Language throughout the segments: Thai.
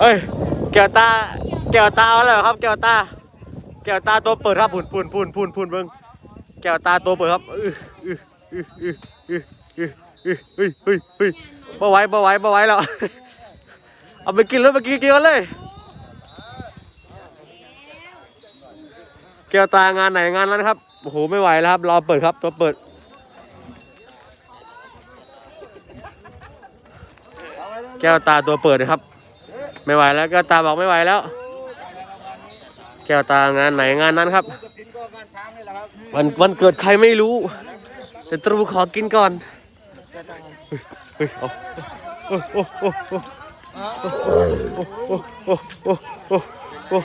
เอ้ยแก้วตาแก้วตาอะไรครับ แก้วตา แก้วตาตัวเปิดครับปุ่นปุ่นปุ่นปุ่นปุ่นเบิ้งแก้วตาตัวเปิดครับอืออื้ออื้ออื้ออื้ออื้ออื้อเฮ้ยเฮ้ยเฮ้ยบ่ไหวบ่ไหวบ่ไหวแล้วเอาไปกินเลยไปกินกินกันเลยแก้วตางานไหนงานนั้นครับโอ้โหไม่ไหวแล้วครับรอเปิดครับตัวเปิดแก้วตาตัวเปิดนะครับ ไม่ไหวแล้วแก้วตาบอกไม่ไหวแล้ว แก้วตางานไหนงานนั้นครับ วันวันเกิดใครไม่รู้ แต่ตรูขอกินก่อนเฮ้ยเอาโอ้โอ้โอ้โอ้โอ้โอ้โอ้โอ้โอ้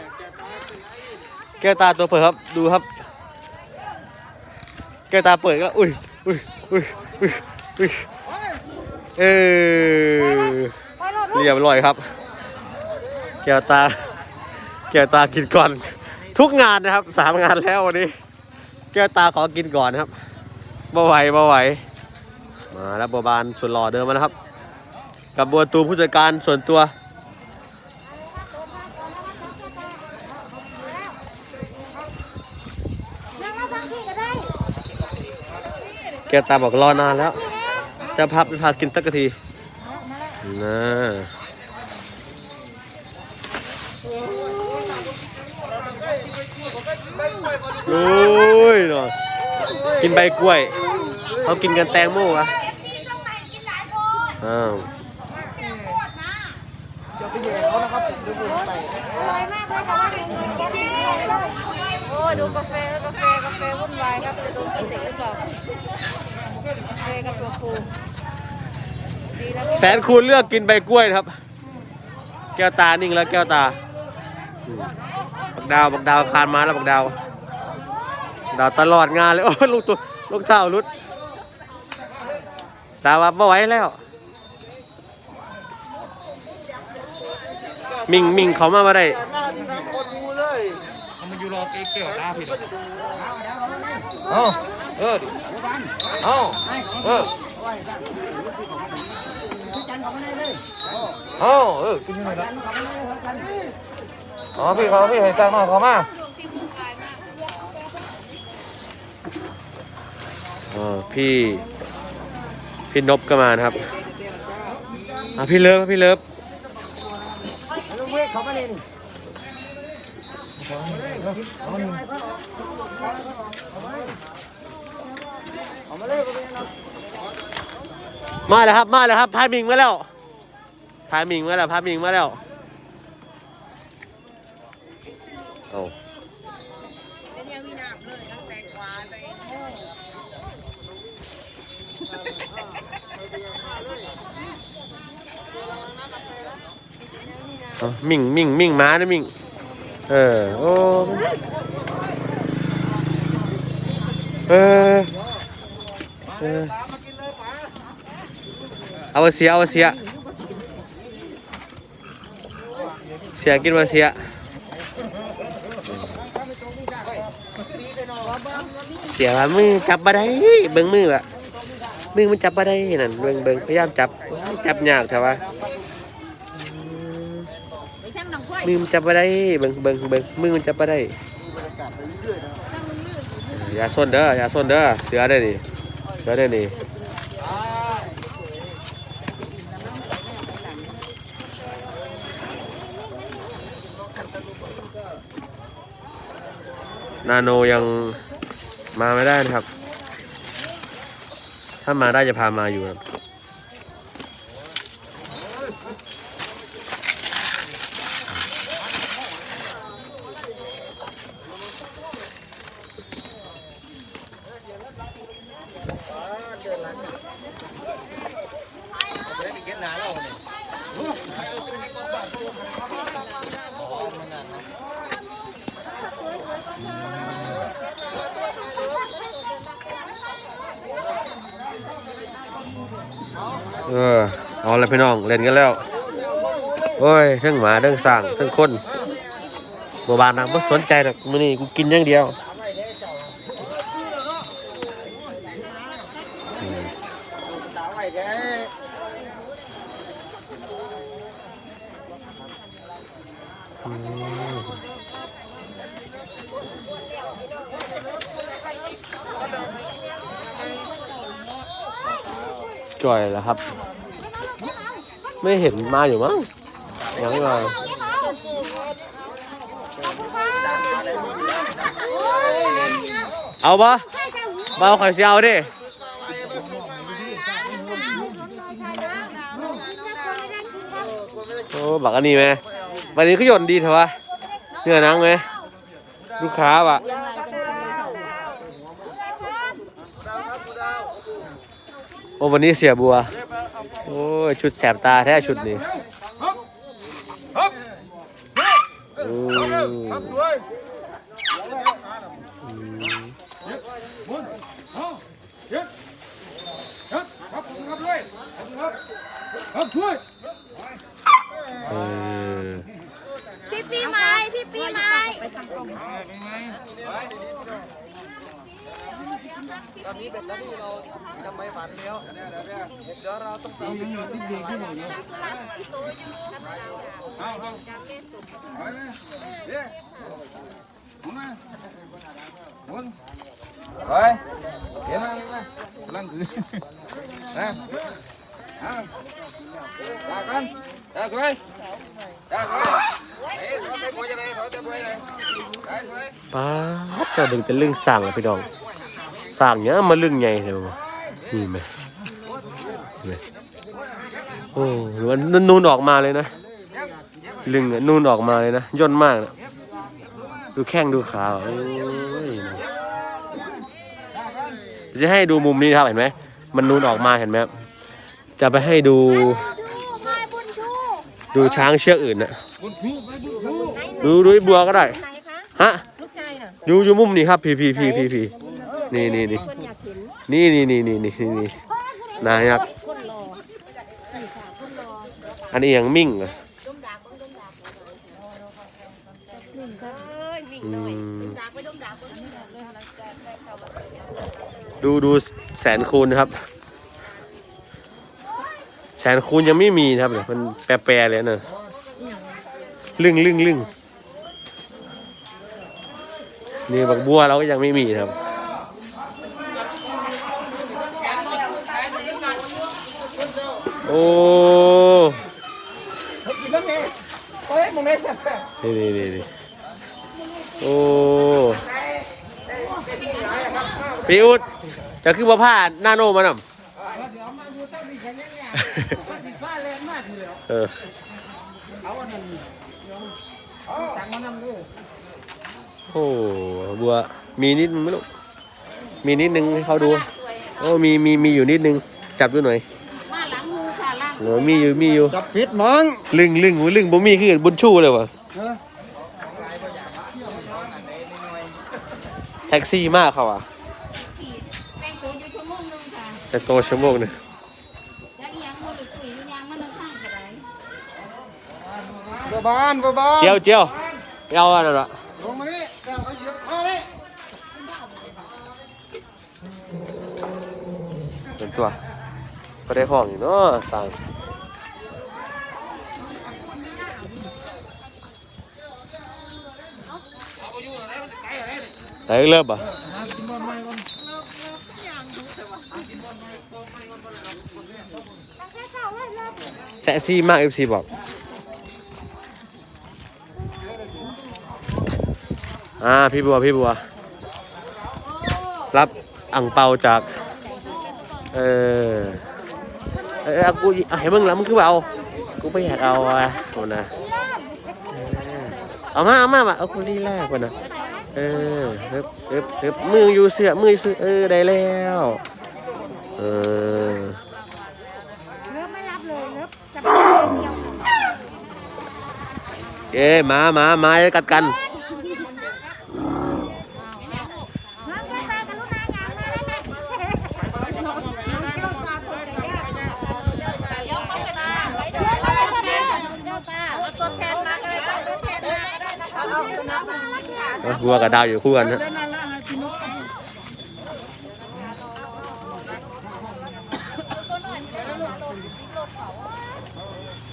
แก้วตาตัวเปิดครับดูครับ แก้วตาเปิดก็อุ้ยอุ้ยอุ้ยอุ้ยอุ้ยเออเรียบร้อยครับ ก้วตา แก้วตากินก่อน ทุกงานนะครับสามงานแล้ววันนี้ แก้วตาขอกินก่อนครับบ่ไหวบ่ไหว มาแล้วบัวบานส่วนหล่อเดินมาแล้วครับ กับบัวตูผู้จัดการส่วนตัว แก้วตาบอกรอนานแล้ว จะพับพากินสักทีนะ โอ้ยเนาะกินใบกล้วยเขากินกันแตงโมอะอ้าวโอ้ดูกาแฟกาแฟกาแฟวุ่นวายครับจะโดนกระติกหรือเปล่ากาแฟกับตัวครูดีนะพี่แสนคูณเลือกกินใบกล้วยนะครับ แก้วตานิ่งแล้วแก้วตาอืมบักดาวบักดาวคานมาแล้วบักดาวบัก ดาวตลอดงานเลย โอ้ลูกตัวลูกเท้ารุด ดาวว่าไม่ไหวแล้ว มิงมิงเขามามาได้เอามาอยู่รอเกี่ยวตาพี่เอาเออเอาเออเอาเออกินยังไงล่ะอ๋อพี่เขาพี่ให้สั่งหน่อยเขามาเออพี่พี่นบก็มานะครับอะพี่เลิฟพี่เลิฟมาแล้วครับมาแล้วครับพายมิงมาแล้วพายมิงมาแล้วพายมิงมาแล้วโอ้ เอามิ่งมิ่งมิ่งม้านะมิ่ง เออ โอ้เออเออเอาเสียเอาเสียเสียกินมาเสียเสียว่ามือจับมาได้เบิ่งมืออะมือมันจับมาได้นั่นเบิ่งเบิ่งพยายามจับจับยากแต่ว่า มือมันจับไปได้เบิ่งเบิ่งเบิ่งมือมันจับไปได้อย่าส้นเด้ออย่าส้นเด้อเสือได้นี่เสือได้นี่นาโนยังมาไม่ได้นะครับ ถ้ามาได้จะพามาอยู่ครับ เออเอาละพี่น้องเล่นกันแล้วโอ้ยทั้งหมาทั้งสร้างทั้งคนบัวบานนางไม่สนใจหรอกมื้อนี้กูกินอย่างเดียวอืม จอยแล้วครับ ไม่เห็นมาอยู่มั้งยังมาเอาปะมาเอาข่เสียวดิโอ้บักอันนี้ไหมวันนี้ก็หย่อนดีเถอะวะเนื้อหนังไหมลูกค้าปะ โอ้วันนี้เสียบัว โอ้ยชุดแสบตาแท้ชุดนี้อืมครับสวยอืม ยึดครับครับผมครับเลยครับครับช่วยวเออพี่ปีไม้พี่ปีไม้เอาเอาไปเลยเดี๋ยวหมุนมาหมุนไปเห็นไหมเห็นไหมกำลังคือนะเอาตากันตาสวยตาสวยเฮ้ยถอยเตะบวยจะไหนถอยเตะบวยเลยตาสวยป้าดเจะดึงเป็นเรื่องสั่งอะพี่น้อง สั่งเนี้ยมาเรื่องใหญ่เลยวะนี่ไหมนี่โอ้หรือว่านูนออกมาเลยนะลึงอะนูนออกมาเลยนะย่นมากนะดูแข้งดูขาโอ้ยจะให้ดูมุมนี้ครับเห็นไหมมันนูนออกมาเห็นไหมครับจะไปให้ดูชูไม้บุญชูดูช้างเชือกอื่นนะดูดูบัวก็ได้ฮะลูกชายน่ะอยู่อยู่มุมนี้ครับพีพีพีพีพี นี่นี่นี่คนอยากเห็นนี่นี่นี่นี่นี่นี่นี่นายครับคนรอนี่ค่ะคนรออันนี้ยังมิ่งเหรอะดมดากบ้างดมดากนี่ครับเอ้ยวิ่งอืหน่อยมดากไปดมดากบ้างดูดูแสนคูณนะครับแสนคูณยังไม่มีนะครับเนี่ยมันแปรๆเลยนะลึ่งลึ่งลึ่งนี่บักบัวเราก็ยังไม่มีนะครับ โอ้เฮ้ยมึงได้สัตว์นี่นี่นี่นี่โอ้พี่อุดจะคือบ่ผ้าหน้าโนมันอะเออโอ้บัวมีนิดนึงไหมลูกมีนิดนึงให้เขาดูโอ้มีมีมีอยู่นิดนึงจับดูหน่อย โอ้มีอยู่มีอยู่จับผิดมั้งลึงลึงลึงบ่มีคือบุญชูเลยวะเออแท็กซี่มากเขาอะขี่แป้งตัวอยู่ชั่วโมงนึงค่ะแต่โตชั่วโมงหนึงแล้วอีหยังมือหรือคุยอีหยังมันข้างกันไหนบัวบานบัวบานเจียวเจียวเอาอะไรละลงมานี่เดี๋ยวเอาเหยียบมานี่เป็นตัว ก็ได้ห้องอยู่เนาะสั่งไหนเริ่มอะแซซี่มากเอฟซีบอกอ่าพี่บัวพี่บัว รับอ่งเปาจาก เออ เออกูเห็นมึงแล้วมึงคือเอากูไม่อยากเอาอะโหนะเอามาเอามามาเอากูรีแรกก่อนนะเออเฮึบเฮึบเฮึบมืออยู่เสือมืออยู่เสือเออได้แล้วเออเลิฟไม่รับเลยเลิฟจะไปเดียวเอ้มามามาจะกัดกันองไม่ไปกันลูกนางงามมาแล้วนะ น้องแก้วตาคนแต่แก้วแก้วตาเลี้ยวเขาจะตาไว้เด้อ เลิฟไปกันนะ แก้วตาเอาตัวแทนมาก็ได้ตัวแทนมาก็ได้นะคะเอาตัวน้ำมาค่ะ เอา บัวกับดาวอยู่คู่กันนะ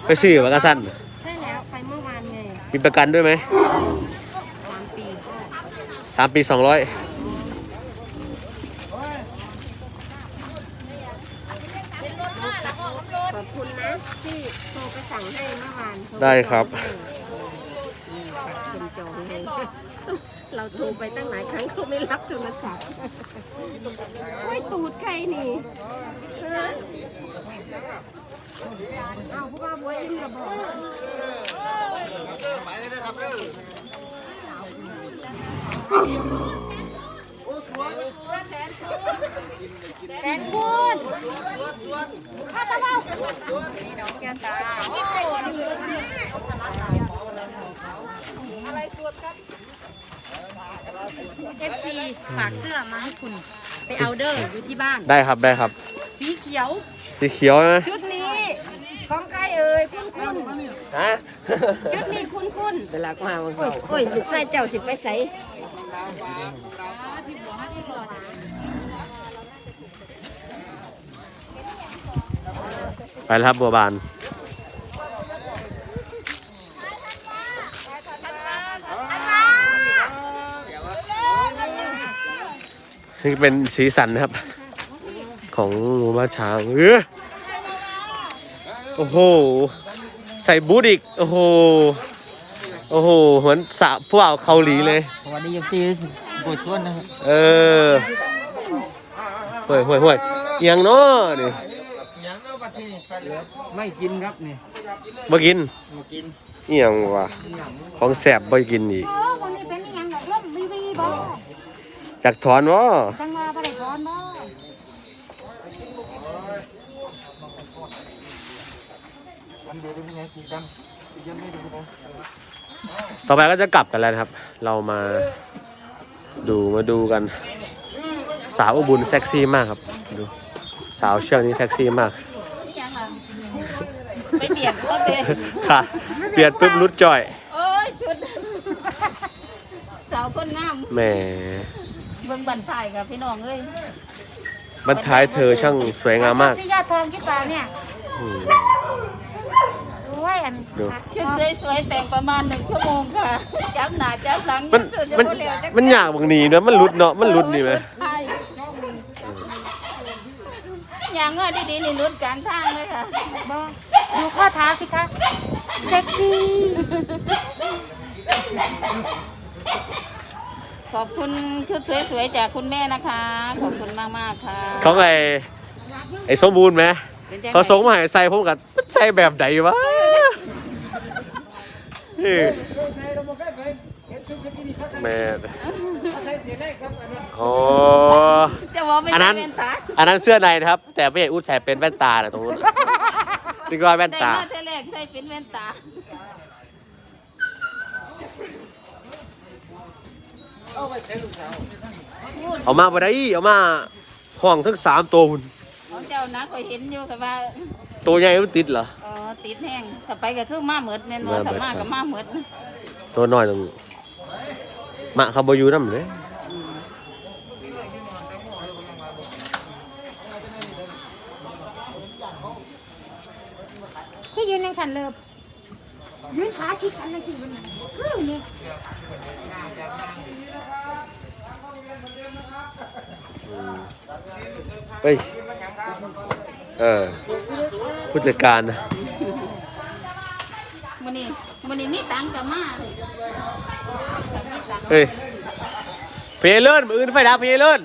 ไปซื้อมากระสั้นใช่แล้ว ไปเมื่อวานไงมีประกันด้วยไหมสามปีสามปีสองร้อยขอบคุณนะที่โทรไปสั่งให้เมื่อวานได้ครับ นี่เป็นจองเลย เราโทรไปตั้งหลายครั้งเขาไม่รับโทรศัพท์โอ้ยตูดใครนี่เออเอาผู้ว่าบัวอินกับบอกแทนคุณข้าตะเบานี่น้องแก้วตาเอฟ ซีฝากเสื้อมาให้คุณ ไปเอาเดอร์อยู่ที่บ้าน ได้ครับได้ครับ สีเขียว สีเขียวนะชุดนี้ของใครเอ่ยคุณคุณฮะชุดนี้คุณคุณเวลามาวันเสาร์โอ้ยลูกชายเจ้าสิไปใส่ไปแล้วครับบัวบาน นี่เป็นสีสันนะครับ ของหมูบ้านช้างเออโอ้โห ใส่บูทอีก โอ้โห โอ้โห เหมือนสาวผู้บ่าวเกาหลีเลยสวัสดีเอฟซีปวดชวนนะครับ เออห่วยห่วยห่วยเอียงเนาะนี่ยังเอาบัตรนี่ไปเลยไม่กินครับนี่มากินมากินเอียงว่ะของแสบบ่กินอีก โอ้คนนี้เป็นยังดอกล่มวีวีบ่ อยากถอนวะจังว่าบ่ได้ถอนบ่อันเดียวได้ไงกี่กันยังไม่ดูนะต่อไปก็จะกลับกันแล้วนะครับ เรามาดูมาดูกัน สาวอุบุญเซ็กซี่มากครับดูสาวเชือกนี้เซ็กซี่มากนี่ยังอะไปเปลี่ยนก็เปลี่ยนค่ะ เปลี่ยนปุ๊บรุดจ่อยโอ้ยชุด สาวคนงามแหม เบิ่งบันถ่ายกับพี่น้องเอ้ยบรรทายเธอช่างสวยงามมากพี่ยาทองกี่ปลาเนี่ยอืม โอ้ยอันดู ชุดสวยๆแต่งประมาณหนึ่งชั่วโมงค่ะจับหน้าจับหลังมันสุดจะมันบ่เหลวจักมันอยากบางนีเนอะมันรุดเนาะมันรุดนี่ไหมใช่อย่างเงี้ยดีๆนี่รุดกลางทางเลยค่ะบ่ดูข้อเท้าสิคะเซ็กซี่ ขอบคุณชุดสวยๆจากคุณแม่นะคะ ขอบคุณมากๆค่ะเขาไงไอ้สมบูรณ์ไหมเป็นจังไงเขาส่งมาให้ใส่ผมกับใส่แบบไหนวะเออแม่โอ้จะว่าไม่อันใช่นั้นแว่นตาอันนั้นเสื้อในนะครับ แต่ไม่ใช่อุดใส่เป็นแว่นตานะตรงนู้นนี่ก็แว่นแต่ตามาเทแรกใส่เป็นแว่นตา เอามาบ่ได้เอามาห้องทั้งสามตัวหุ่นของเจ้านะก็เห็นอยู่กับว่าตัวใหญ่มันติดเหรอเออติดแห้งถ้าไปก็คือมาเหมือดแม่นบ่มาเหมืถ้าอดมาก็มาเหมือดตัวน้อยตรงมะเขาบอยูน้ำเลยที่ยืนยังขันเลิบยืนขาคิดขันยังคิดมันคือนี่ เฮ้ย เออผู้จัดการนะมื้อนี้มื้อนี้มีตังค์ก็มาเลยมีตังค์เฮ้ยเพลเลินมืออื่นไฟดับเพลเลิน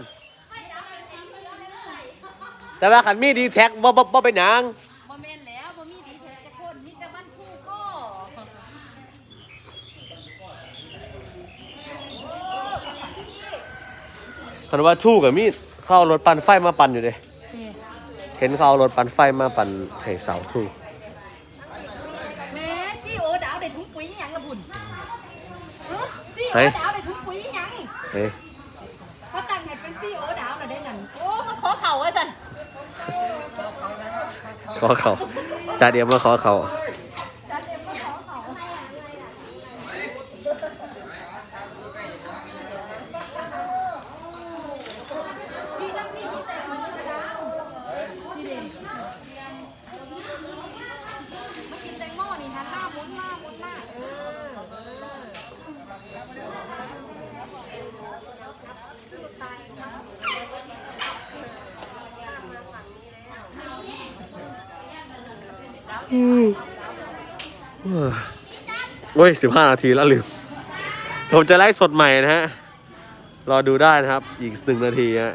แต่ว่าขันมีดีแท็กบ่บ่บ่เป็นหยัง คันว่าทู่กับมีดเข้ารถปั่นไฟมาปั่นอยู่เลยเห็นเขาเอารถปั่นไฟมาปั่นให้เสาทู่แม่พี่โอดาวได้ถุงปุ๋ยหยังละบุญฮะพี่โอเฮ้ยดาวได้ถุงปุ๋ยหยังเฮ้ยเขาตั้งให้เป็นพี่โอดาวน่ะได้นั่นโอ้มาขอเข่าไว้ซั่นขอเขาจ่าเดียวมาขอเขา จัดเอ็มมาขอเข่าพี่นักพี่มีแต่มือกระดาวนี่เด่นมากินแตงโมนี่นะหน้ามุนมากมุนมากเออ อืม โอ้ยสิบห้านาทีแล้วลืม ผมจะไล่สดใหม่นะฮะ รอดูได้นะครับ อีกหนึ่งนาทีฮะ